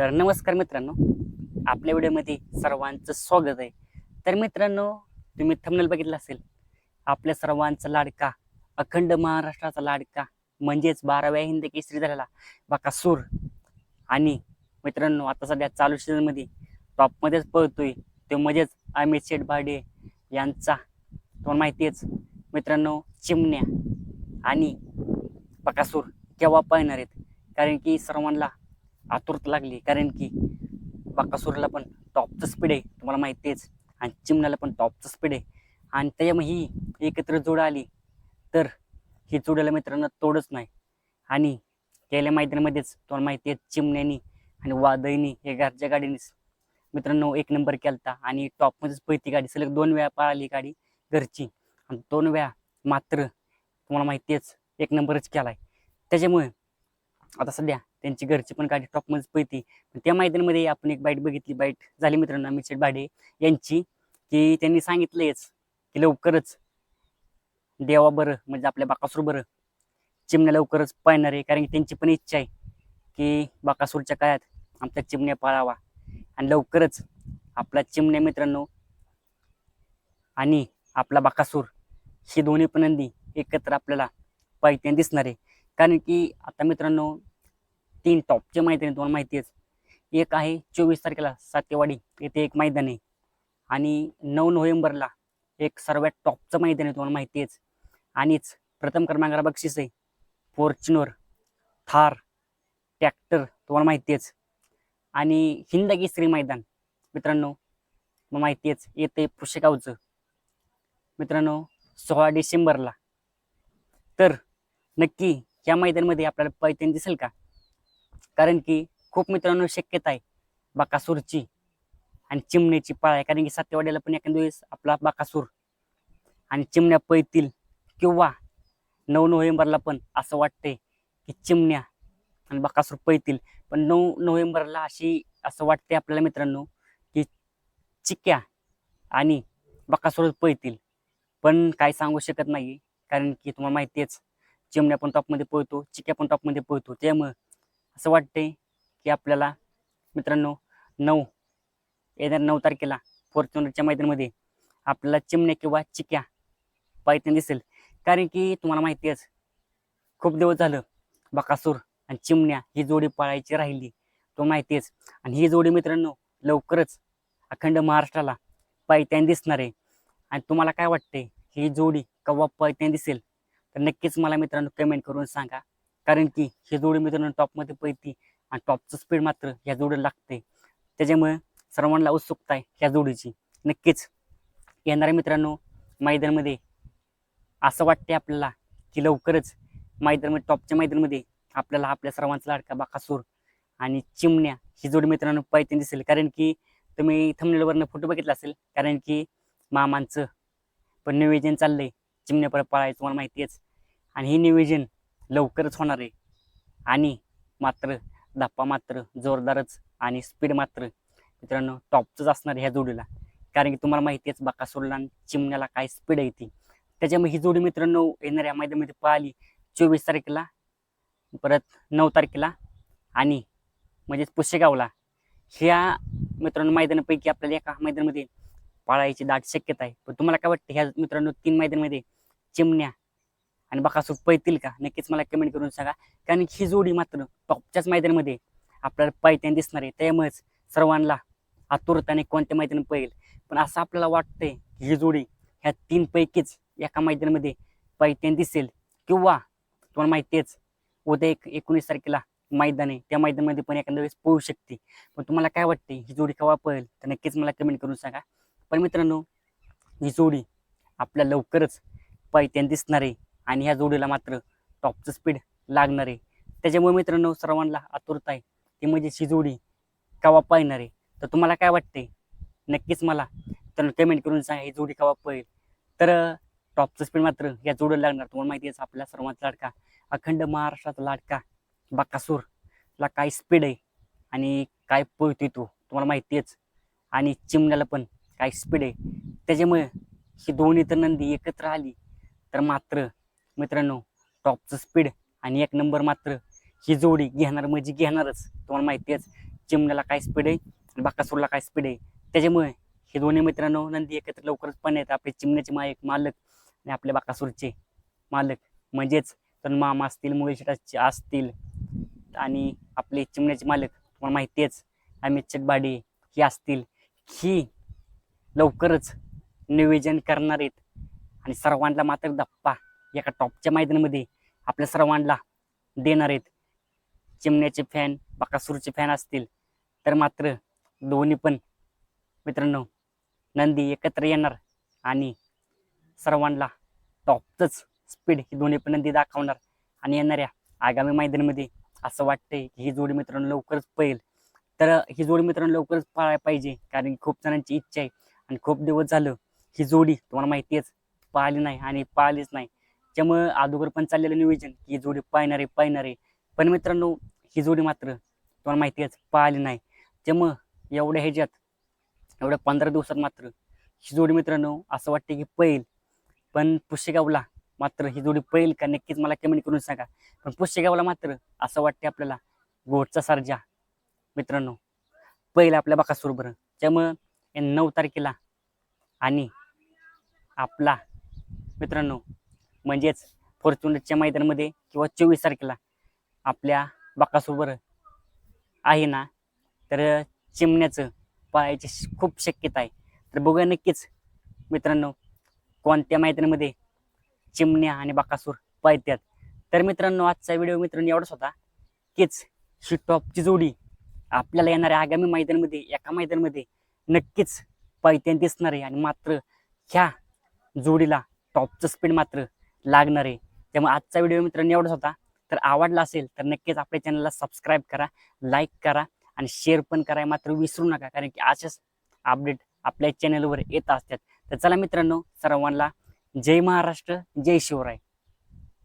तर नमस्कार मित्रांनो आपल्या व्हिडिओमध्ये सर्वांचं स्वागत आहे. तर मित्रांनो तुम्ही थंबनेल बघितलं असेल आपल्या सर्वांचा लाडका अखंड महाराष्ट्राचा लाडका म्हणजेच बाराव्या हिंद केसरी झालेला बाकासूर. आणि मित्रांनो आता सध्या चालू सीझनमध्ये टॉपमध्येच पळतोय तो म्हणजेच अमित शेठ भाडे यांचा. तुम्हाला माहिती आहेच मित्रांनो चिमण्या आणि बकासूर केव्हा पाहणार आहेत? कारण की सर्वांना आतुरत लागली. कारण की बकासूरला पण टॉपचं स्पीड आहे. तुम्हाला माहिती आहेच. आणि चिमण्याला पण टॉपचं स्पीड आहे. आणि त्याच्यामुळे ही एकत्र जोड आली तर ही जोडायला मित्रांनो तोडच नाही. आणि गेल्या मैदानामध्येच तुम्हाला माहिती आहे चिमण्यानी आणि वादईनी हे घरच्या गाडीनेच मित्रांनो एक नंबर केलता. आणि टॉपमध्येच पहिली गाडी. सलग दोन वेळा पळाली गाडी घरची. आणि दोन वेळा मात्र तुम्हाला माहिती आहेच एक नंबरच केला आहे त्याच्यामुळे आता सध्या त्यांची घरची पण गाडी टॉपमध्येच पळती. त्या मैदानामध्ये आपण एक बाईट बघितली बाईट झाली मित्रांनो अमित भाडे यांची की त्यांनी सांगितलंयच की लवकरच देवा बरं म्हणजे आपल्या बाकासूर बरं चिमण्या लवकरच पाळणार आहे. कारण की त्यांची पण इच्छा आहे की बाकासूरच्या काळात आमचा चिमण्या पाळावा. आणि लवकरच आपला चिमण्या मित्रांनो आणि आपला बाकासूर ही दोन्ही पण नंदी एकत्र आपल्याला पाहिजे दिसणार. आहे कारण की आता मित्रांनो तीन टॉपचे मैदानी तुम्हाला माहिती आहेच एक आहे चोवीस तारखेला सातेवाडी येथे एक मैदान आहे. आणि नऊ नोव्हेंबरला एक सर्वात टॉपचं मैदान आहे तुम्हाला माहिती आहेच आणिच प्रथम क्रमांकाला बक्षीस आहे फॉर्च्युनर थार ट्रॅक्टर तुम्हाला माहिती आहेच आणि हिंदगी श्री मैदान मित्रांनो मग माहिती आहेच येते पुशेगावचं. मित्रांनो सोळा डिसेंबरला. तर नक्की या मैदानामध्ये आपल्याला पैठण दिसेल का? कारण की खूप मित्रांनो शक्यता आहे बाकासूरची आणि चिमण्याची पाळ आहे. कारण की सत्यवाड्याला पण एखाद्या वेळेस आपला बाकासूर आणि चिमण्या पळतील किंवा नऊ नोव्हेंबरला पण असं वाटतंय की चिमण्या आणि बाकासूर पळतील. पण नऊ नोव्हेंबरला अशी असं वाटते आपल्याला मित्रांनो की चिक्या आणि बाकासूरच पळतील. पण काय सांगू शकत नाही कारण की तुम्हाला माहिती आहेच चिमण्या पण टॉपमध्ये पळतो चिक्या पण टॉपमध्ये पळतो. त्यामुळं असं वाटते की आपल्याला मित्रांनो नऊ येत्या नऊ तारखेला फॉर्च्युनरच्या मैदानामध्ये आपल्याला चिमण्या किंवा चिक्या पायथ्यान दिसेल. कारण की तुम्हाला माहिती आहेच खूप दिवस झालं बकासूर आणि चिमण्या ही जोडी पाळायची राहिली. तो माहिती आहेच. आणि ही जोडी मित्रांनो लवकरच अखंड महाराष्ट्राला पायथ्यान दिसणार आहे. आणि तुम्हाला काय वाटते ही जोडी केव्हा पायथ्यान दिसेल? तर नक्कीच मला मित्रांनो कमेंट करून सांगा. कारण की हे जोडी मित्रांनो टॉपमध्ये पैती आणि टॉपचं स्पीड मात्र ह्या जोडीला लागते. त्याच्यामुळे सर्वांना उत्सुकता आहे ह्या जोडीची. नक्कीच येणाऱ्या मित्रांनो मैदानमध्ये असं वाटते आपल्याला की लवकरच मैदानमध्ये टॉपच्या मैदानमध्ये आपल्याला आपल्या सर्वांचा लाडका बाकासूर आणि चिमण्या ही जोडी मित्रांनो पायथ्यान दिसेल. कारण की तुम्ही थंबनेलवरनं फोटो बघितला असेल कारण की मामांचं पण निवेदन चाललंय. चिमण्या परत पळायचं तुम्हाला माहिती आहेच आणि हे निवेदन लवकरच होणार आहे. आणि मात्र धप्पा मात्र जोरदारच आणि स्पीड मात्र. मित्रांनो टॉपचंच असणार आहे ह्या जोडीला. कारण की तुम्हाला माहिती आहेच बाकासूरला आणि चिमण्याला काय स्पीड आहे ती. त्याच्यामुळे ही जोडी मित्रांनो येणाऱ्या मैदानामध्ये पाहिली चोवीस तारखेला परत नऊ तारखेला आणि म्हणजेच पुशेगावला ह्या मित्रांनो मैदानापैकी आपल्याला एका मैदानामध्ये पाळायची दाट शक्यता आहे. पण तुम्हाला काय वाटतं ह्या मित्रांनो तीन मैदानामध्ये चिमण्या आणि बकासूर येतील का? नक्कीच मला कमेंट करून सांगा. कारण ही जोडी मात्र टॉपच्याच मैदानामध्ये आपल्याला पायथ्यान दिसणार आहे. त्यामुळेच सर्वांना आतुरताने कोणत्या मैदान पळेल? पण असं आपल्याला वाटतंय ही जोडी ह्या तीन पैकीच एका मैदानामध्ये पायथ्यान दिसेल. किंवा तुम्हाला माहिती आहेच उद्या एक एकोणीस तारखेला मैदान आहे. त्या मैदानामध्ये पण एखाद्या वेळेस पळू शकते. पण तुम्हाला काय वाटते ही जोडी केव्हा पळेल? तर नक्कीच मला कमेंट करून सांगा. पण मित्रांनो ही जोडी आपल्या लवकरच पायथ्यान दिसणार आहे. आणि ह्या जोडीला मात्र टॉपचं स्पीड लागणार आहे. त्याच्यामुळे मित्रांनो सर्वांना आतुरता आहे. ती म्हणजे शी जोडी केव्हा पाहणार आहे? तर तुम्हाला काय वाटते नक्कीच मला. तर कमेंट करून सांगा ही जोडी केव्हा पळेल. तर टॉपचं स्पीड मात्र या जोडीला लागणार. तुम्हाला माहिती आहे आपल्या सर्वांचा लाडका अखंड महाराष्ट्राचा लाडका बाकासूरला काय स्पीड आहे आणि काय पळतोय तो तुम्हाला माहिती आहेच. आणि चिमण्याला पण काय स्पीड आहे. त्याच्यामुळे ही दोन्ही तर नंदी एकत्र आली. तर मात्र मित्रांनो टॉपचं स्पीड आणि एक नंबर मात्र ही जोडी घेणार म्हणजे घेणारच. तुम्हाला माहिती आहेच चिमण्याला काय स्पीड आहे आणि बाकासूरला काय स्पीड आहे. त्याच्यामुळे हे दोन्ही मित्रांनो नंदी एकत्र लवकरच पण आहेत. आपले चिमण्याचे मायक मालक आणि आपल्या बाकासूरचे मालक. म्हणजेच तर मामा असतील मुळशीटाचे असतील आणि आपले चिमण्याचे मालक. तुम्हाला माहिती आहेच अमित चटबाडे ही असतील. ही लवकरच नियोजन करणार आहेत. आणि सर्वांना मात्र धप्पा. एका टॉपच्या मैदानामध्ये आपल्या सर्वांना देणार आहेत. चिमण्याचे फॅन बकासूरचे फॅन असतील. तर मात्र दोन्ही पण मित्रांनो नंदी एकत्र येणार आणि सर्वांना टॉपचंच स्पीड ही दोन्ही पण नंदी दाखवणार आणि येणाऱ्या आगामी मैदानामध्ये असं वाटतंय की ही जोडी मित्रांनो लवकरच पळेल. तर ही जोडी मित्रांनो लवकरच पाळायला पाहिजे कारण की खूप जणांची इच्छा आहे आणि खूप दिवस झालं ही जोडी तुम्हाला माहिती आहेच पाहिली नाही आणि पाहिलीच नाही. त्यामुळं अगोदर पण चाललेलं नियोजन की ही जोडी पाहणारे पाहणारे. पण मित्रांनो ही जोडी मात्र तुम्हाला माहिती आहेच पाहिली नाही. त्यामुळं एवढ्या ह्याच्यात एवढ्या पंधरा दिवसात मात्र ही जोडी मित्रांनो असं वाटते की पैल पण पुष्यगावला मात्र ही जोडी पहिल का नक्कीच मला कमेंट करून सांगा. पण पुष्यगावला मात्र असं वाटते आपल्याला गोडचा सारजा मित्रांनो पहिला आपल्या बाकासूर त्यामुळं या नऊ तारखेला आणि आपला मित्रांनो म्हणजेच फॉर्च्युनरच्या मैदानामध्ये किंवा चोवीस तारखेला आपल्या बाकासोबत आहे ना तर चिमण्याचं पाहायची श- खूप शक्यता आहे. तर बघूया नक्कीच मित्रांनो कोणत्या मैदानामध्ये चिमण्या आणि बाकासूर पाहत्यात तर मित्रांनो आजचा व्हिडिओ मित्रांनो एवढाच होता कीच ही टॉपची जोडी आपल्याला येणाऱ्या आगामी मैदानामध्ये एका मैदानामध्ये नक्कीच पायत्यान दिसणार आहे. आणि मात्र ह्या जोडीला टॉपचं स्पीड मात्र लागणार आहे. त्यामुळे आजचा व्हिडिओ मित्रांनो एवढाच होता. तर आवडला असेल तर नक्कीच आपल्या चॅनलला सबस्क्राईब करा लाईक करा आणि शेअर पण करा. मात्र विसरू नका कारण की असेच अपडेट आपल्या चॅनलवर येत असतात. तर चला मित्रांनो सर्वांना जय महाराष्ट्र जय शिवराय.